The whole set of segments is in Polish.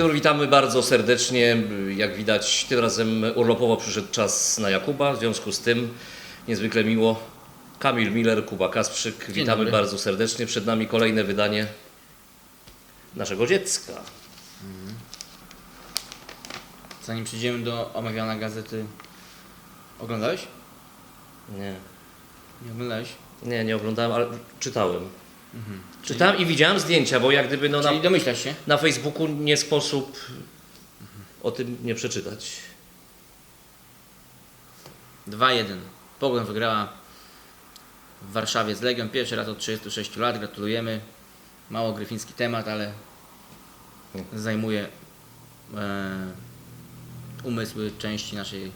dobry, witamy bardzo serdecznie. Jak widać, tym razem urlopowo przyszedł czas na Jakuba, w związku z tym niezwykle miło. Kamil Miller, Kuba Kasprzyk, witamy dobry. bardzo serdecznie. Przed nami kolejne wydanie naszego dziecka. Zanim przejdziemy do omawiania gazety, oglądałeś? Nie, Nie oglądałeś? nie, nie oglądałem, ale czytałem. Czytałem i widziałem zdjęcia, bo jak gdyby no, na, Czyli domyślasz się? na Facebooku nie sposób o tym nie przeczytać. 2-1. Pogoń wygrała w Warszawie z Legią. Pierwszy raz od 36 lat. Gratulujemy. Mało gryfiński temat, ale zajmuje e, umysły części naszej e,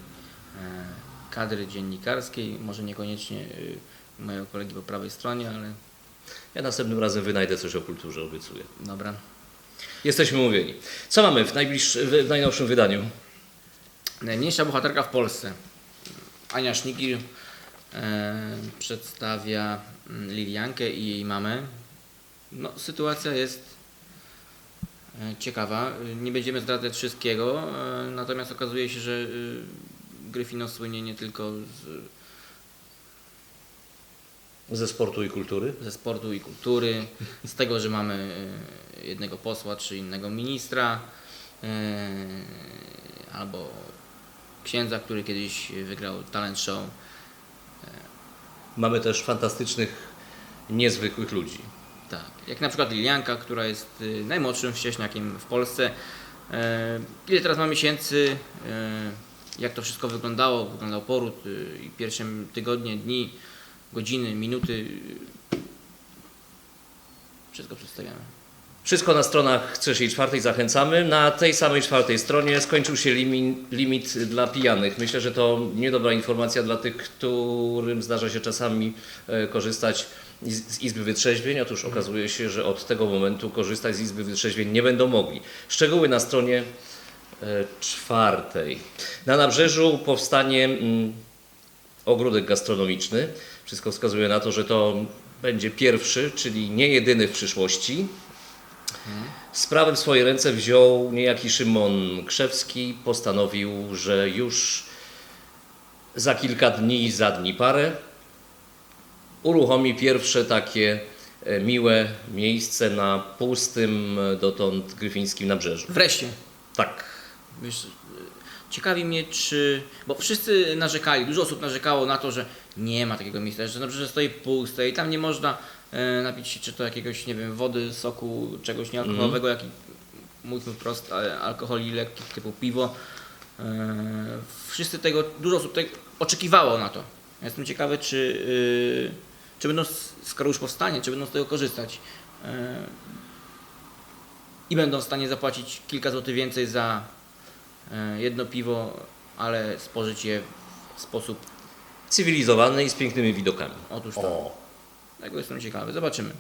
kadry dziennikarskiej. Może niekoniecznie e, mojego kolegi po prawej stronie, ale Ja następnym razem wynajdę coś o kulturze, obiecuję. dobra. Jesteśmy mówieni. Co mamy w, w najnowszym wydaniu? Najmniejsza bohaterka w Polsce. Ania Sznikir e, przedstawia mm, Liliankę i jej mamę. No, sytuacja jest e, ciekawa. Nie będziemy zdradzać wszystkiego, e, natomiast okazuje się, że e, Gryfino słynie nie tylko z, Ze sportu i kultury? ze sportu i kultury, z tego, że mamy e, jednego posła czy innego ministra, e, albo księdza, który kiedyś wygrał talent show. Mamy też fantastycznych, niezwykłych ludzi. Tak, jak na przykład Lilianka, która jest najmłodszym wcześniakiem w Polsce. E, Ile teraz ma miesięcy? E, Jak to wszystko wyglądało? Wyglądał poród i pierwsze tygodnie, dni, godziny, minuty. Wszystko przedstawiamy. Wszystko na stronach trzeciej i czwartej zachęcamy. Na tej samej czwartej stronie skończył się limit, limit dla pijanych. Myślę, że to niedobra informacja dla tych, którym zdarza się czasami e, korzystać z Izby Wytrzeźwień. Otóż okazuje się, że od tego momentu korzystać z Izby Wytrzeźwień nie będą mogli. Szczegóły na stronie e, czwartej. Na nabrzeżu powstanie mm, ogródek gastronomiczny. Wszystko wskazuje na to, że to będzie pierwszy, czyli nie jedyny w przyszłości. Sprawę w swoje ręce wziął niejaki Szymon Krzewski. Postanowił, że już za kilka dni, za dni parę uruchomi pierwsze takie e, miłe miejsce na pustym e, dotąd gryfińskim nabrzeżu. Wreszcie. Tak. Wiesz, ciekawi mnie, czy. Bo wszyscy narzekali, dużo osób narzekało na to, że nie ma takiego miejsca, że dobrze, że stoi puste i tam nie można e, napić się czy to jakiegoś, nie wiem, wody, soku, czegoś niealkoholowego, jak i mówmy wprost, ale alkoholi lekkich typu piwo. E, wszyscy tego, dużo osób tego oczekiwało na to. Ja Jestem ciekawy, czy, y, czy będą, skoro już powstanie, czy będą z tego korzystać. E, i będą w stanie zapłacić kilka złotych więcej za e, jedno piwo, ale spożyć je w sposób. Cywilizowany i z pięknymi widokami. Otóż to. O. Tego jestem ciekawy. Zobaczymy.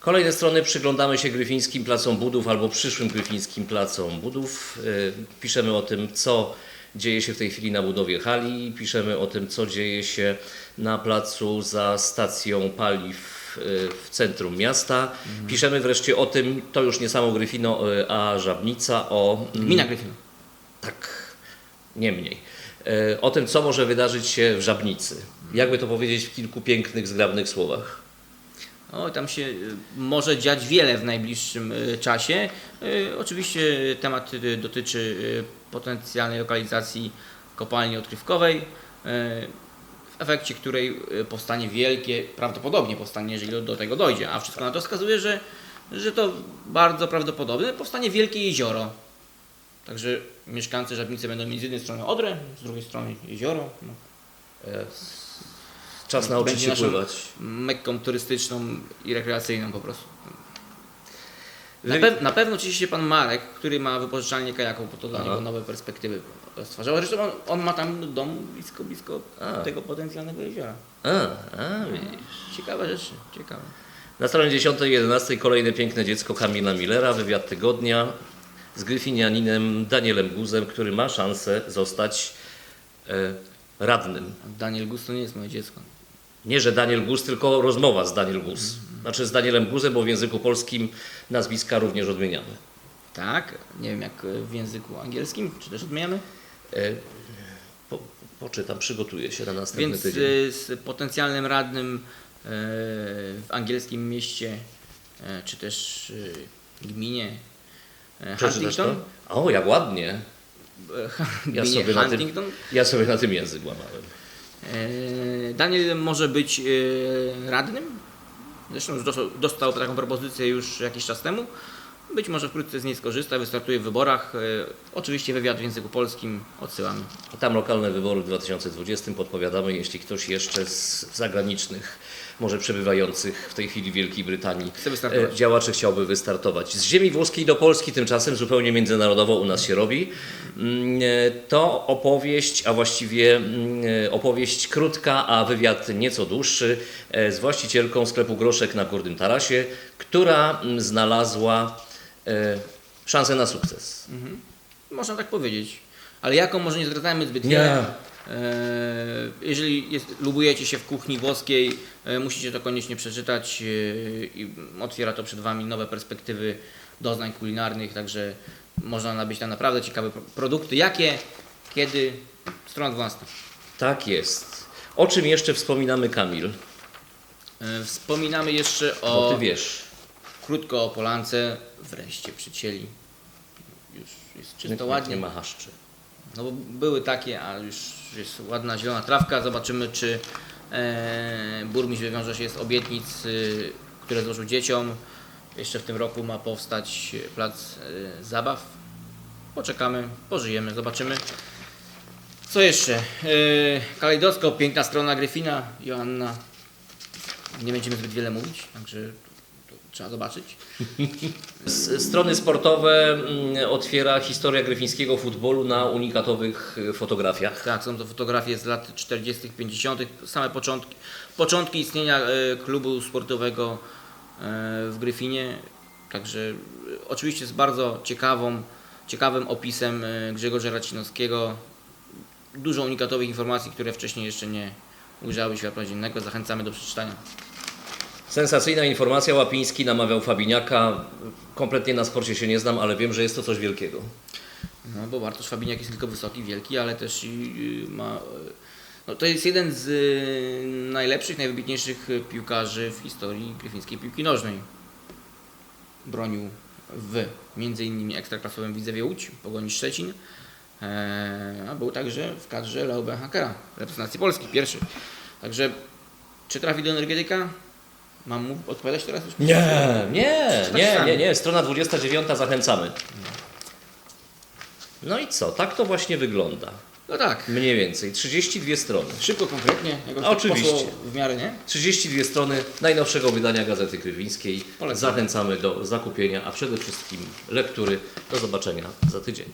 Kolejne strony przyglądamy się gryfińskim placom budów albo przyszłym gryfińskim placom budów. Yy, Piszemy o tym, co dzieje się w tej chwili na budowie hali. Piszemy o tym, co dzieje się na placu za stacją paliw yy, w centrum miasta. Piszemy wreszcie o tym, to już nie samo Gryfino, yy, a Żabnica, o... mm, Gmina Gryfino. tak, nie mniej. E, O tym, co może wydarzyć się w Żabnicy. Jakby to powiedzieć w kilku pięknych, zgrabnych słowach. O, tam się y, może dziać wiele w najbliższym y, czasie. Oczywiście temat dotyczy potencjalnej lokalizacji kopalni odkrywkowej, w efekcie której powstanie wielkie, prawdopodobnie powstanie, jeżeli do tego dojdzie, a wszystko na to wskazuje, że, że to bardzo prawdopodobne, powstanie wielkie jezioro. Także mieszkańcy Żabnicy będą mieć z jednej strony Odrę, z drugiej strony jezioro. No. Czas nauczyć się pływać. Mekką turystyczną i rekreacyjną po prostu. Na, pew- na pewno cieszy się pan Marek, który ma wypożyczalnię kajaków, bo to dla Aha. niego nowe perspektywy stwarzało. Zresztą on, on ma tam dom blisko, blisko A. tego potencjalnego jeziora. A, a, widzisz. Ciekawe rzeczy, ciekawe. Na stronie 10 i 11 kolejne piękne dziecko Kamila Millera, wywiad tygodnia z gryfinianinem Danielem Guzem, który ma szansę zostać e, radnym. Daniel Gus to nie jest moje dziecko. Nie, że Daniel Guz, tylko rozmowa z Daniel Guz. Znaczy z Danielem Guzem, bo w języku polskim nazwiska również odmieniamy. Tak, nie wiem jak e, w języku angielskim, czy też odmieniamy. E, po, poczytam, przygotuję się na następny Więc tydzień. e, z potencjalnym radnym e, w angielskim mieście, e, czy też e, gminie e, Huntington, to? O, jak ładnie. e, Ja sobie, na tym, Huntington, ja sobie na tym język łamałem. e, Daniel może być e, radnym. Zresztą już dostał, taką propozycję już jakiś czas temu. Być może wkrótce z niej skorzysta, wystartuje w wyborach. E, Oczywiście wywiad w języku polskim odsyłamy. Tam lokalne wybory w 2020 podpowiadamy, jeśli ktoś jeszcze z zagranicznych, może przebywających w tej chwili w Wielkiej Brytanii, e, działaczy chciałby wystartować. Z ziemi włoskiej do Polski tymczasem zupełnie międzynarodowo u nas się robi. Mm, e, To opowieść, a właściwie mm, e, opowieść krótka, a wywiad nieco dłuższy z właścicielką sklepu Groszek na Górnym Tarasie, która mm, znalazła szansę na sukces. Można tak powiedzieć. Ale jaką może nie zdradzajmy zbyt Nie. wiele. E, Jeżeli jest, lubujecie się w kuchni włoskiej, e, musicie to koniecznie przeczytać. e, I otwiera to przed Wami nowe perspektywy doznań kulinarnych, także można nabyć tam naprawdę ciekawe pro- produkty. Jakie, kiedy? Strona 12. Tak jest. O czym jeszcze wspominamy, Kamil? Wspominamy jeszcze Bo o ty wiesz. krótko o Polance. Wreszcie przycięli. Już jest czysto Nikt ładnie. Nie ma haszczy. No bo były takie, a już jest ładna zielona trawka. Zobaczymy, czy e, burmistrz wywiąże się z obietnic, y, które złożył dzieciom. Jeszcze w tym roku ma powstać plac e, zabaw. Poczekamy, pożyjemy, zobaczymy. Co jeszcze? E, kalejdoskop, piękna strona Gryfina, Joanna. Nie będziemy zbyt wiele mówić, także trzeba zobaczyć. Strony sportowe mm, otwiera historia gryfińskiego futbolu na unikatowych y, fotografiach. Tak, są to fotografie z lat 40., 50., same początki, początki istnienia e, klubu sportowego e, w Gryfinie. Także oczywiście z bardzo ciekawą, ciekawym opisem Grzegorza Racinowskiego. Dużo unikatowych informacji, które wcześniej jeszcze nie ujrzały światła dziennego. Zachęcamy do przeczytania. Sensacyjna informacja, Łapiński namawiał Fabiniaka. Kompletnie na sporcie się nie znam, ale wiem, że jest to coś wielkiego. No bo Bartosz Fabiniak jest tylko wysoki, wielki, ale też y, ma... y, No, to jest jeden z y, najlepszych, najwybitniejszych piłkarzy w historii gryfińskiej piłki nożnej. Bronił w między innymi ekstraklasowym Widzewie Łódź, Pogoni Szczecin, e, a był także w kadrze Leo Hakera, reprezentacji Polski, pierwszy. Także czy trafi do energetyka? Mam mu odpowiadać teraz już? Nie, nie, nie, Przeczytamy. nie, nie. Strona 29 zachęcamy. No i co? Tak to właśnie wygląda. No tak. Mniej więcej. 32 strony. Szybko, konkretnie. Jakoś Oczywiście. W miarę, nie? 32 strony najnowszego wydania Gazety Krywińskiej. Polecam. Zachęcamy do zakupienia, a przede wszystkim lektury. Do zobaczenia za tydzień.